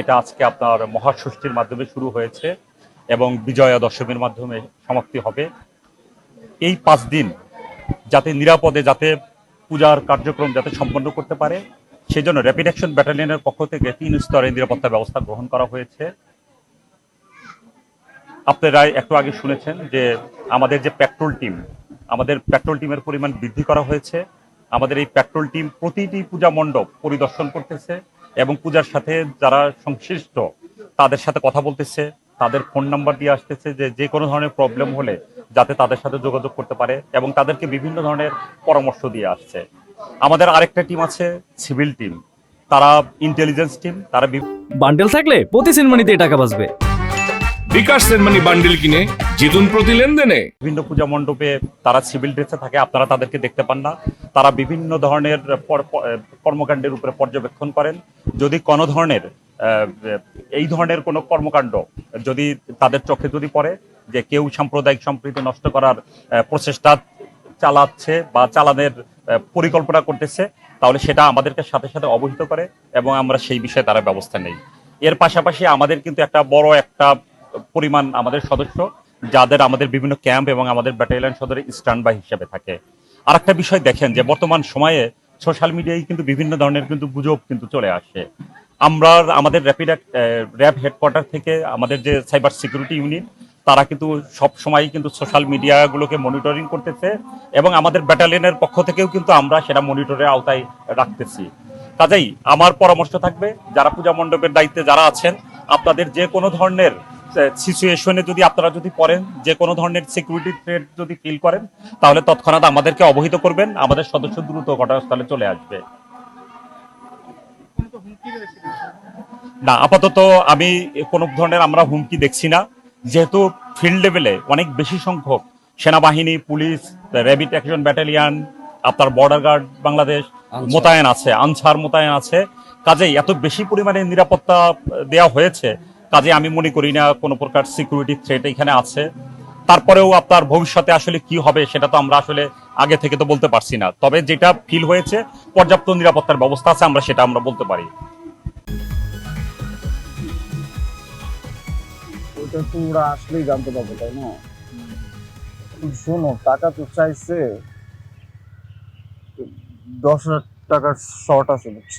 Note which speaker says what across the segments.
Speaker 1: এটা আজকে আপনার মহাষষ্ঠীর মাধ্যমে শুরু হয়েছে এবং বিজয়া দশমীর মাধ্যমে সমাপ্তি হবে। এই পাঁচ দিন যাতে নিরাপদে, যাতে পূজার কার্যক্রম যাতে সম্পন্ন করতে পারে, সেজন্য র্যাপিড অ্যাকশন ব্যাটালিয়নের পক্ষ থেকে তিন স্তরে নিরাপত্তা ব্যবস্থা গ্রহণ করা হয়েছে। আপনারা একটু আগে শুনেছেন যে আমাদের যে পেট্রোল টিম আমাদের পেট্রোল টিমের পরিমাণ বৃদ্ধি করা হয়েছে। আমাদের এই পেট্রোল টিম প্রতিটি পূজা মণ্ডপ পরিদর্শন করতেছে এবং পূজার সাথে যারা সংশ্লিষ্ট, তাদের সাথে কথা বলতেছে, তাদের ফোন নাম্বার দিয়ে আসতেছে যে যে কোনো ধরনের প্রবলেম হলে যাতে তাদের সাথে যোগাযোগ করতে পারে এবং তাদেরকে বিভিন্ন ধরনের পরামর্শ দিয়ে আসছে। আমাদের আরেকটা টিম আছে সিভিল টিম তারা ইন্টেলিজেন্স টিম তারা
Speaker 2: বান্ডেল থাকলে প্রতি সিনেমানিতে টাকা বাঁচবে।
Speaker 3: বিকাশ সেনমানি বান্ডিল কিনে জিতুন প্রতি লেনদেনে।
Speaker 1: বিভিন্ন পূজা মণ্ডপে তারা সিভিল ড্রেসে থাকে, আপনারা তাদেরকে দেখতে পান না। তারা বিভিন্ন ধরনের কর্মকাণ্ডের উপরে পর্যবেক্ষণ করেন। যদি কোনো ধরনের এই ধরনের কোনো কর্মকাণ্ড, যদি তাদের চোখে যদি পড়ে যে কেউ সাম্প্রদায়িক সম্প্রীতি নষ্ট করার প্রচেষ্টা চালাচ্ছে বা চালানের পরিকল্পনা করতেছে, তাহলে সেটা আমাদেরকে সাথে সাথে অবহিত করে এবং আমরা সেই বিষয়ে তারা ব্যবস্থা নেই। এর পাশাপাশি আমাদের কিন্তু একটা বড় একটা পরিমাণ আমাদের সদস্য যাদের আমাদের বিভিন্ন ক্যাম্প এবং আমাদের ব্যাটালিয়ন সদরে স্ট্যান্ড বাই হিসেবে থাকে। আর একটা বিষয় দেখেন যে বর্তমান সময়ে সোশ্যাল মিডিয়ায় কিন্তু বিভিন্ন ধরনের কিন্তু গুজব কিন্তু চলে আসে। আমরা আমাদের র্যাপিড র্যাব হেডকোয়ার্টার থেকে আমাদের যে সাইবার সিকিউরিটি ইউনিট তারা কিন্তু সব সময় কিন্তু সোশ্যাল মিডিয়াগুলোকে মনিটরিং করতেছে এবং আমাদের ব্যাটালিয়নের পক্ষ থেকেও কিন্তু আমরা সেটা মনিটরের আওতায় রাখতেছি। কাজেই আমার পরামর্শ থাকবে, যারা পূজা মণ্ডপের দায়িত্বে যারা আছেন, আপনাদের যে কোনো ধরনের সিচুয়েশনে যদি আপনারা যদি পড়েন যে কোনো ধরনের সিকিউরিটি থ্রেট যদি ফিল করেন তাহলে তৎক্ষণাৎ আমাদেরকে অবহিত করবেন আমাদের সদস্য দ্রুত ঘটনাস্থলে চলে আসবে। না আপাতত আমি কোনো ধরনের আমরা হুমকি দেখছি না। যেহেতু ফিল্ড লেভেলে অনেক বেশি সংখ্যক সেনাবাহিনী পুলিশ র্যাবিট অ্যাকশন ব্যাটালিয়ান আপনার বর্ডার গার্ড বাংলাদেশ মোতায়েন আছে আনসার মোতায়েন আছে। কাজেই এত বেশি পরিমাণে নিরাপত্তা দেওয়া হয়েছে কাজে আমি মনে করি না কোনো প্রকার সিকিউরিটি থ্রেট এখানে আছে। তারপরেও আপনার ভবিষ্যতে আসলে কি হবে সেটা তো আমরা আসলে আগে থেকে তো বলতে পারছি না। তবে যেটা ফিল হয়েছে, পর্যাপ্ত নিরাপত্তার ব্যবস্থা আছে, আমরা সেটা আমরা বলতে পারি।
Speaker 4: আসলেই জানতে তাই না? শোনো, টাকা তো চাইছে, দশ হাজার টাকার শর্ট আছে, বুঝছ?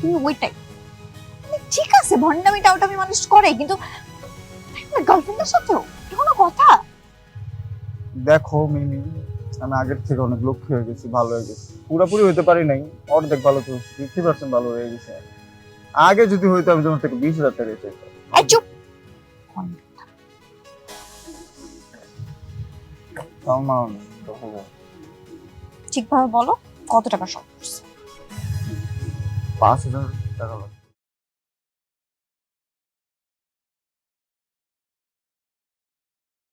Speaker 5: তুমি ওইটাই। মানে ঠিক আছে ভণ্ডামি টাউটামি মানুষ করে কিন্তু গার্লফ্রেন্ডের সাথেও কোনো কথা?
Speaker 4: দেখো মিমি আমি আগের থেকে অনেক লক্ষ্য হয়ে গেছি ভালো হয়ে গেছি। পুরোপুরি হইতে পারি নাই অর্ধেক ভালো তো ফিফটি পার্সেন্ট ভালো হয়ে গেছে। আগে যদি হইতো আমি তোমার থেকে বিশ হাজার টাকা চাইতাম।
Speaker 5: চুপ। ঠিকভাবে বলো কত টাকা শর্ট পড়ছে
Speaker 4: পাঁচ হাজার টাকা লাগবে